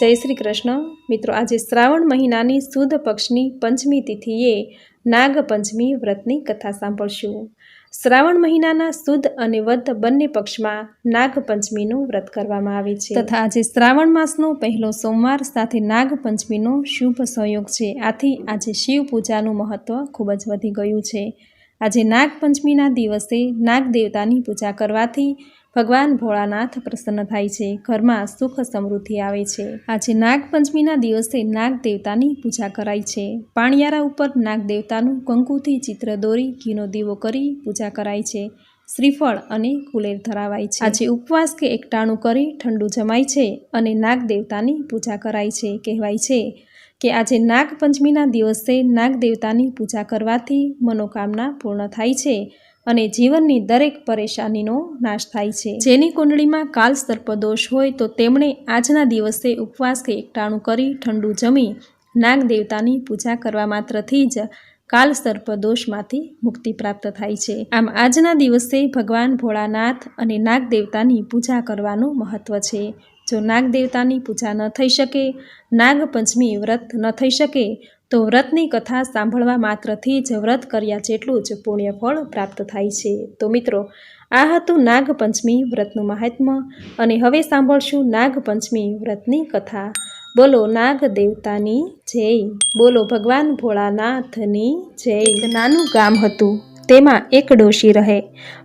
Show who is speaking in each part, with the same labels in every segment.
Speaker 1: જય શ્રી કૃષ્ણ. મિત્રો, આજે શ્રાવણ મહિનાની સુદ પક્ષની પંચમી તિથિએ નાગપંચમી વ્રતની કથા સાંભળશું. શ્રાવણ મહિનાના સુદ અને વધ બંને પક્ષમાં નાગપંચમીનું વ્રત કરવામાં આવે છે. તથા આજે શ્રાવણ માસનો પહેલો સોમવાર સાથે નાગપંચમીનો શુભ સંયોગ છે. આથી આજે શિવ પૂજાનું મહત્વ ખૂબ જ વધી ગયું છે. આજે નાગપંચમીના દિવસે નાગ દેવતાની પૂજા કરવાથી ભગવાન ભોળાનાથ પ્રસન્ન થાય છે. ઘરમાં સુખ સમૃદ્ધિ આવે છે. આજે નાગપંચમીના દિવસે નાગ દેવતાની પૂજા કરાય છે. પાણિયારા ઉપર નાગ દેવતાનું કંકુથી ચિત્ર દોરી ઘીનો દીવો કરી પૂજા કરાય છે. શ્રીફળ અને કુલેર ધરાવાય છે. આજે ઉપવાસ કે એકટાણું કરી ઠંડુ જમાય છે અને નાગ દેવતાની પૂજા કરાય છે. કહેવાય છે કે આજે નાગપંચમીના દિવસે નાગ દેવતાની પૂજા કરવાથી મનોકામના પૂર્ણ થાય છે અને જીવનની દરેક પરેશાનીનો નાશ થાય છે. જેની કુંડળીમાં કાલ સર્પદોષ હોય તો તેમણે આજના દિવસે ઉપવાસ કે એકટાણું કરી ઠંડુ જમી નાગ દેવતાની પૂજા કરવા માત્રથી જ કાલ સર્પદોષમાંથી મુક્તિ પ્રાપ્ત થાય છે. આમ આજના દિવસે ભગવાન ભોળાનાથ અને નાગ દેવતાની પૂજા કરવાનું મહત્વ છે. જો નાગ દેવતાની પૂજા ન થઈ શકે નાગપંચમી વ્રત ન થઈ શકે, તો વ્રતની કથા સાંભળવા માત્રથી જ વ્રત કર્યા જેટલું જ પુણ્યફળ પ્રાપ્ત થાય છે. તો મિત્રો, આ હતું નાગપંચમી વ્રતનું મહાત્મ્ય અને હવે સાંભળશું નાગપંચમી વ્રતની કથા. બોલો નાગ દેવતાની જય. બોલો ભગવાન ભોળાનાથની જય. નાનું ગામ હતું, તેમાં એક ડોશી રહે.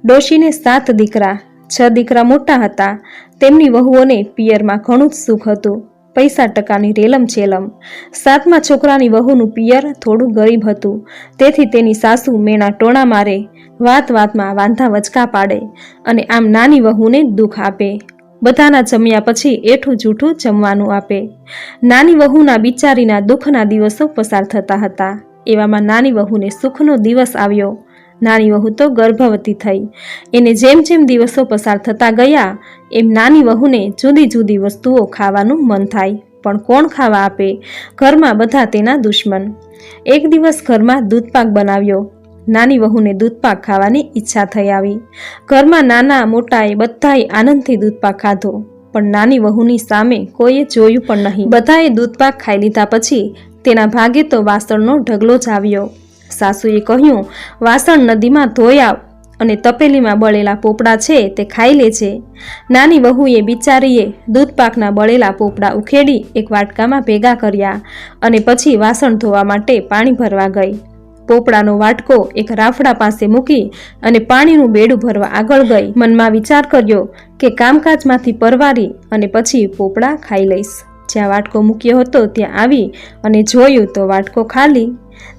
Speaker 1: ડોશીને સાત દીકરા છ દીકરા મોટા હતા. તેમની વહુઓને પિયરમાં ઘણું જ સુખ હતું. પૈસા ટકાની રેલમ છેલમ. સાતમા છોકરાની વહુનું પિયર થોડું ગરીબ હતું. તેથી તેની સાસુ મેણા ટોણા મારે, વાત વાતમાં વાંધા વચકા પાડે અને આમ નાની વહુને દુઃખ આપે. બધાના જમ્યા પછી એઠું જૂઠું જમવાનું આપે. નાની વહુના બિચારીના દુઃખના દિવસો પસાર થતા હતા. એવામાં નાની વહુને સુખનો દિવસ આવ્યો. નાની વહુ તો ગર્ભવતી થઈ. એને જેમ જેમ દિવસો પસાર થતા ગયા, એમ નાની વહુને જુદી જુદી વસ્તુઓ ખાવાનું મન થાય. પણ કોણ ખાવા આપે? ઘરમાં બધા તેના દુશ્મન. એક દિવસ ઘરમાં દૂધપાક બનાવ્યો. નાની વહુને દૂધપાક ખાવાની ઈચ્છા થઈ આવી. ઘરમાં નાના, મોટાએ બધાએ આનંદથી દૂધપાક ખાધો. પણ નાની વહુની સામે કોઈએ જોયું પણ નહીં. બધાએ દૂધપાક ખાઈ લીધા પછી તેના ભાગે તો વાસણનો ઢગલો જ આવ્યો. સાસુએ કહ્યું, વાસણ નદીમાં આવ અને તપેલીમાં બળેલા પોપડા છે તે ખાઈ લે છે નાની વહુએ બિચારીએ દૂધપાકના બળેલા પોપડા ઉખેડી એક વાટકામાં ભેગા કર્યા અને પછી વાસણ ધોવા માટે પાણી ભરવા ગઈ. પોપડાનો વાટકો એક રાફડા પાસે મૂકી અને પાણીનું બેડું ભરવા આગળ ગઈ. મનમાં વિચાર કર્યો કે કામકાજમાંથી પરવારી અને પછી પોપડા ખાઈ લઈશ. જ્યાં વાટકો મૂક્યો હતો ત્યાં આવી અને જોયું તો વાટકો ખાલી.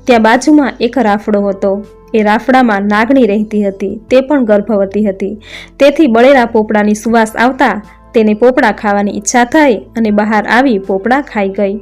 Speaker 1: ત્યાં બાજુમાં એક રાફડો હતો. એ રાફડામાં નાગણી રહેતી હતી. તે પણ ગર્ભવતી હતી. તેથી બળેલા પોપડાની સુવાસ આવતા તેને પોપડા ખાવાની ઈચ્છા થઈ અને બહાર આવી પોપડા ખાઈ ગઈ.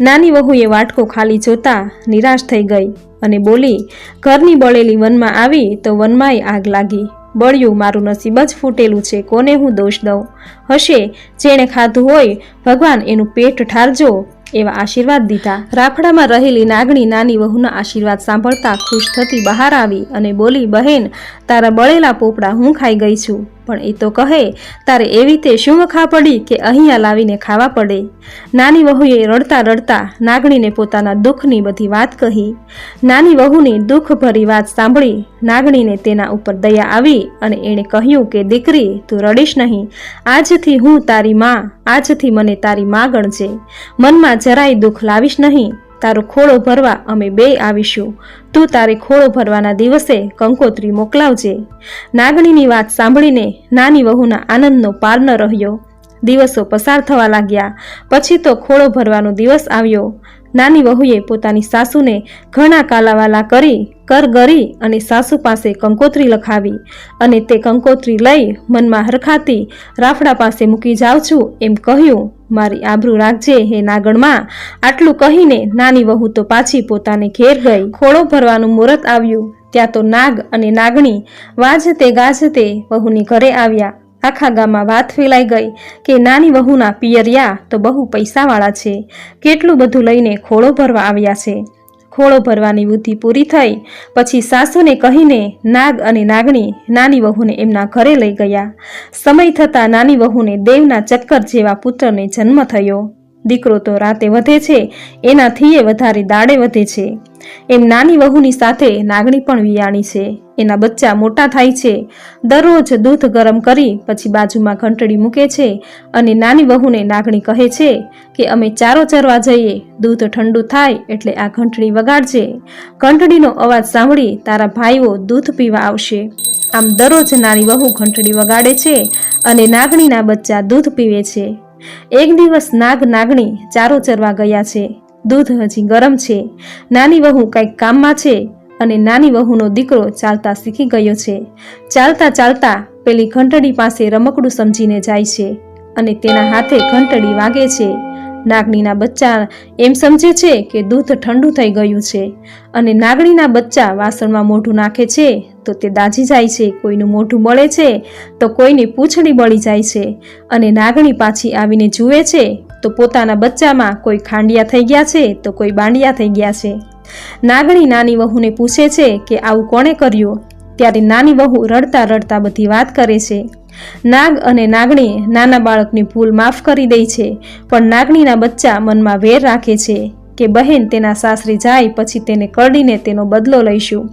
Speaker 1: નાની વહુએ વાટકો ખાલી જોતા નિરાશ થઈ ગઈ અને બોલી, ઘરની બળેલી વનમાં આવી તો વનમાંય આગ લાગી. બળ્યું મારું નસીબ જ ફૂટેલું છે, કોને હું દોષ દઉં? હશે જેણે ખાધું હોય, ભગવાન એનું પેટ ઠારજો, એવા આશીર્વાદ દીધા. રાફડામાં રહેલી નાગણી નાની વહુના આશીર્વાદ સાંભળતા ખુશ થતી બહાર આવી અને બોલી, બહેન, તારા બળેલા પોપડા હું ખાઈ ગઈ છું. પણ એ તો કહે, તારે એવી તે શું વખા પડી કે અહીંયા લાવીને ખાવા પડે? નાની વહુએ રડતા રડતા નાગણીને પોતાના દુઃખની બધી વાત કહી. નાની વહુની દુઃખભરી વાત સાંભળી નાગણીને તેના ઉપર દયા આવી અને એણે કહ્યું કે, દીકરી, તું રડીશ નહીં. આજથી હું તારી માં, આજથી મને તારી માં ગણજે. મનમાં જરાય દુઃખ લાવીશ નહીં. તારો ખોળો ભરવા અમે બે આવીશું. તું તારે ખોળો ભરવાના દિવસે કંકોત્રી મોકલાવજે. નાગણીની વાત સાંભળીને નાની વહુના આનંદનો પાર ન રહ્યો. દિવસો પસાર થવા લાગ્યા. પછી તો ખોળો ભરવાનો દિવસ આવ્યો. નાની વહુએ પોતાની સાસુને ઘણા કાલાવાલા કરી કર ગરી અને સાસુ પાસે કંકોત્રી લખાવી અને તે કંકોત્રી લઈ મનમાં હરખાતી, રાફડા પાસે મૂકી જાઉં છું. એમ કહ્યું, મારી આબરૂ રાખજે હે નાગણમાં. આટલું કહીને નાની વહુ તો પાછી પોતાને ઘેર ગઈ. ખોળો ભરવાનું મુહૂર્ત આવ્યું. ત્યાં તો નાગ અને નાગણી વાજતે ગાજતે વહુની ઘરે આવ્યા. આખા ગામમાં વાત ફેલાઈ ગઈ કે નાની વહુના પિયરિયા તો બહુ પૈસાવાળા છે. કેટલું બધું લઈને ખોળો ભરવા આવ્યા છે. ખોળો ભરવાની બુદ્ધિ પૂરી થઈ. પછી સાસુને કહીને, નાગ અને નાગણી નાની વહુને એમના ઘરે લઈ ગયા. સમય થતાં નાની વહુને દેવના ચક્કર જેવા પુત્રને જન્મ થયો. દીકરો તો રાતે વધે છે, એનાથી એ વધારે દાડે વધે છે. એમ નાની વહુની સાથે નાગણી પણ વિયાણી છે. એના બચ્ચા મોટા થાય છે. દરરોજ દૂધ ગરમ કરી પછી બાજુમાં ઘંટડી મૂકે છે અને નાની વહુને નાગણી કહે છે કે અમે ચારો ચરવા જઈએ, દૂધ ઠંડુ થાય એટલે આ ઘંટડી વગાડજે. ઘંટડીનો અવાજ સાંભળી તારા ભાઈઓ દૂધ પીવા આવશે. આમ દરરોજ નાની વહુ ઘંટડી વગાડે છે અને નાગણીના બચ્ચા દૂધ પીવે છે. એક દિવસ નાગ નાગણી ચારો ચરવા ગયા છે. દૂધ હજી ગરમ છે. નાની વહુ કંઈક કામમાં છે અને નાની વહુનો દીકરો ચાલતા શીખી ગયો છે. ચાલતા ચાલતા પેલી ઘંટડી પાસે રમકડું સમજીને જાય છે અને તેના હાથે ઘંટડી વાગે છે. નાગણીના બચ્ચા એમ સમજે છે કે દૂધ ઠંડુ થઈ ગયું છે અને નાગણીના બચ્ચા વાસણમાં મોઢું નાખે છે, તો તે દાજી જાય છે, કોઈનું મોઢું બળે છે, તો કોઈની પૂંછડી બળી જાય છે અને નાગણી પાછી આવીને જુએ છે, તો પોતાના બચ્ચામાં કોઈ ખાંડિયા થઈ ગયા છે, તો કોઈ બાંડિયા થઈ ગયા છે. નાગણી નાની વહુને પૂછે છે કે આવું કોણે કર્યું? ત્યારે નાની વહુ રડતા રડતા બધી વાત કરે છે. નાગ અને નાગણી નાના બાળકની ભૂલ માફ કરી દે છે, પણ નાગણીના બચ્ચા મનમાં વેર રાખે છે. કે બહેન તેના સાસરે જાય પછી તેને કરડીને તેનો બદલો લઈશું.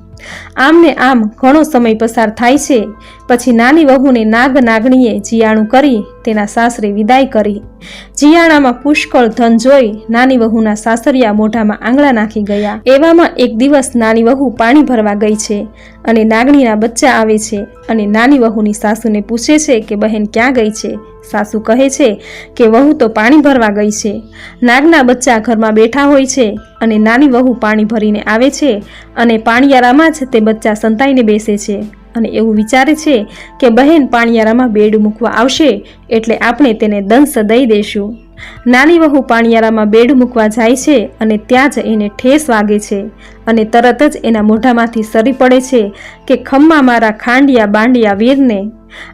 Speaker 1: આમ ને આમ ઘણો સમય પસાર થાય છે. પછી નાની વહુને નાગ નાગણીએ જીયાણું કરી તેના સાસરે વિદાય કરી. જીયાણામાં પુષ્કળ ધન જોઈ નાની વહુના સાસરિયા મોઢામાં આંગળા નાખી ગયા. એવામાં એક દિવસ નાની વહુ પાણી ભરવા ગઈ છે અને નાગણીના બચ્ચા આવે છે અને નાની વહુની સાસુને પૂછે છે કે બહેન ક્યાં ગઈ છે? સાસુ કહે છે કે વહુ તો પાણી ભરવા ગઈ છે. નાગના બચ્ચા ઘરમાં બેઠા હોય છે અને નાની વહુ પાણી ભરીને આવે છે અને પાણીયારામાં જ તે બચ્ચા સંતાઈને બેસે છે. અને એવું વિચારે છે કે બહેન પાણીયારામાં બેડ મૂકવા આવશે એટલે આપણે તેને દંશ દઈ દેશું. નાની વહુ પાણીયારામાં બેડ મૂકવા જાય છે અને ત્યાં જ એને ઠેસ વાગે છે અને તરત જ એના મોઢામાંથી સરી પડે છે કે ખમ્મા મારા ખાંડિયા બાંડિયા વીરને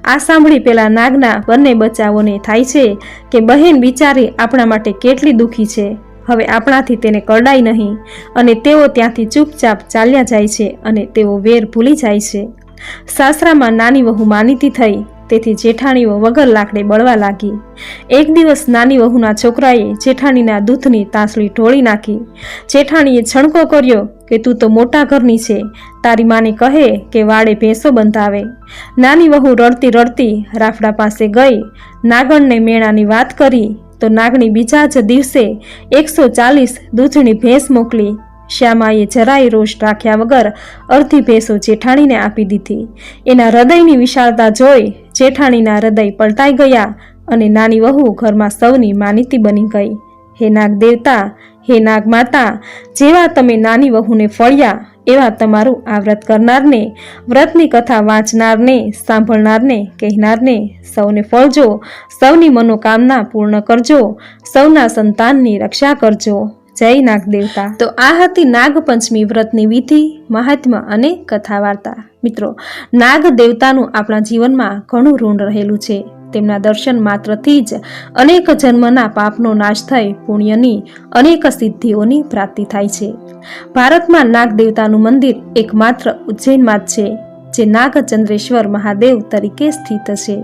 Speaker 1: આ સાંભળી પેલા નાગના બંને બચ્ચાઓને થાય છે કે બહેન બિચારી આપણા માટે કેટલી દુઃખી છે. હવે આપણાથી તેને કરડાય નહીં અને તેઓ ત્યાંથી ચૂપચાપ ચાલ્યા જાય છે અને તેઓ વેર ભૂલી જાય છે. સાસરામાં નાની વહુ માનીતી થઈ તેથી જેઠાણીઓ વગર લાકડે બળવા લાગી. એક દિવસ નાની વહુના છોકરાએ જેઠાણીના દૂધની તાંસળી ઢોળી નાખી. જેઠાણીએ છણકો કર્યો કે, તું તો મોટા ઘરની છે. તારી માને કહે કે, વાડે ભેંસો બંધાવે. નાની વહુ રડતી રડતી રાફડા પાસે ગઈ. નાગણને મેણાની વાત કરી તો નાગણી બીજા જ દિવસે એકસો ચાલીસ દૂધની ભેંસ મોકલી. શ્યામાએ જરાય રોષ રાખ્યા વગર અડધી ભેંસો જેઠાણીને આપી દીધી. એના હૃદયની વિશાળતા જોઈ જેઠાણીના હૃદય પલટાઈ ગયા અને નાની વહુ ઘરમાં સૌની માનીતી બની ગઈ. હે નાગ દેવતા હે નાગ માતા જેવા તમે નાની વહુને ફળ્યા, એવા તમારું આ વ્રત કરનારને, વ્રતની કથા વાંચનારને, સાંભળનારને, કહેનારને સૌને ફળજો, સૌની મનોકામના પૂર્ણ કરજો, સૌના સંતાનની રક્ષા કરજો. જય નાગ દેવતા તો આ હતી નાગપંચમી વ્રતની વિધિ, મહાત્મા અને કથા વાર્તા મિત્રો નાગ દેવતાનું આપણા જીવનમાં ઘણું ઋણ રહેલું છે. તેમના દર્શન માત્રથી જ અનેક જન્મના પાપનો નાશ થઈ પુણ્યની અનેક સિદ્ધિઓની પ્રાપ્તિ થાય છે. ભારતમાં નાગ દેવતાનું મંદિર એકમાત્ર ઉજ્જૈનમાં જ છે. જે નાગચંદ્રેશ્વર મહાદેવ તરીકે સ્થિત છે.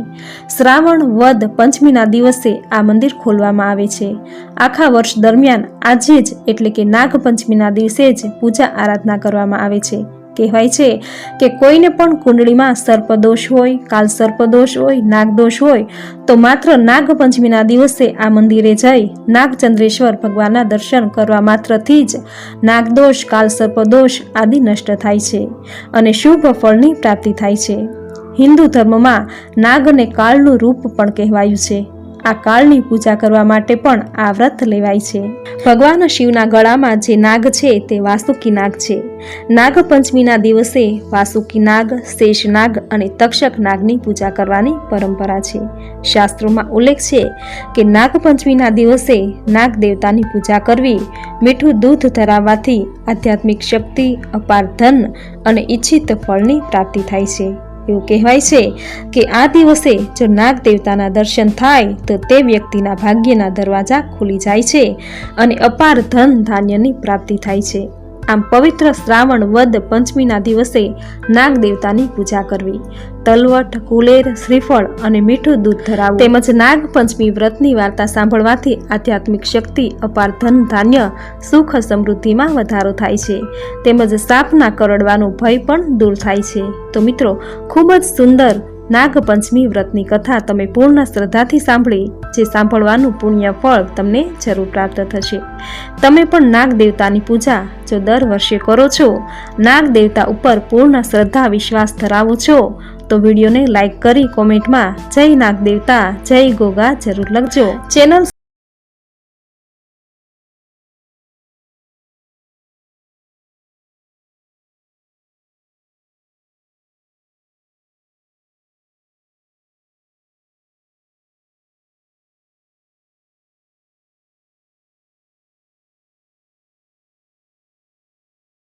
Speaker 1: શ્રાવણ વદ પંચમીના દિવસે આ મંદિર ખોલવામાં આવે છે. આખા વર્ષ દરમિયાન આજે જ એટલે કે નાગપંચમીના દિવસે જ પૂજા આરાધના કરવામાં આવે છે. કહેવાય છે કે કોઈને પણ કુંડળીમાં સર્પદોષ હોય, કાલ સર્પદોષ હોય, નાગદોષ હોય, તો માત્ર નાગપંચમીના દિવસે આ મંદિરે જઈ નાગચંદ્રેશ્વર ભગવાનના દર્શન કરવા માત્રથી જ નાગદોષ, કાલ સર્પદોષ આદિ નષ્ટ થાય છે અને શુભ ફળની પ્રાપ્તિ થાય છે. હિન્દુ ધર્મમાં નાગને કાળનું રૂપ પણ કહેવાયું છે. આ કાળની પૂજા કરવા માટે પણ આ વ્રત લેવાય છે. ભગવાન શિવના ગળામાં જે નાગ છે તે વાસુકી નાગ છે. નાગપંચમીના દિવસે વાસુકી નાગ, શેષ નાગ અને તક્ષક નાગની પૂજા કરવાની પરંપરા છે. શાસ્ત્રોમાં ઉલ્લેખ છે કે નાગપંચમીના દિવસે નાગ દેવતાની પૂજા કરવી, મીઠું દૂધ ધરાવવાથી આધ્યાત્મિક શક્તિ, અપાર ધન અને ઈચ્છિત ફળની પ્રાપ્તિ થાય છે. એવું કહેવાય છે કે આ દિવસે જો નાગ દેવતાના દર્શન થાય, તો તે વ્યક્તિના ભાગ્યના દરવાજા ખુલી જાય છે અને અપાર ધન ધાન્યની પ્રાપ્તિ થાય છે. આમ પવિત્ર શ્રાવણ વદ પંચમીના દિવસે નાગ દેવતાની પૂજા કરવી. તલવટ, કુલેર, શ્રીફળ અને મીઠું દૂધ ધરાવવું. તેમજ નાગ પંચમી વ્રતની વાર્તા સાંભળવાથી આધ્યાત્મિક શક્તિ, અપાર ધન, ધાન્ય, સુખ સમૃદ્ધિમાં વધારો થાય છે. તેમજ સાપના કરડવાનો ભય પણ દૂર થાય છે. તો મિત્રો, ખૂબ જ સુંદર નાગપંચમી વ્રતની કથા તમે પૂર્ણ શ્રદ્ધાથી સાંભળી, જે સાંભળવાનું પુણ્ય ફળ તમને જરૂર પ્રાપ્ત થશે. તમે પણ નાગ દેવતાની પૂજા જો દર વર્ષે કરો છો નાગ દેવતા ઉપર પૂર્ણ શ્રદ્ધા વિશ્વાસ ધરાવો છો, તો વિડીયોને લાઈક કરી કોમેન્ટમાં જય નાગ દેવતા જય ગોગા જરૂર લખજો. ચેનલ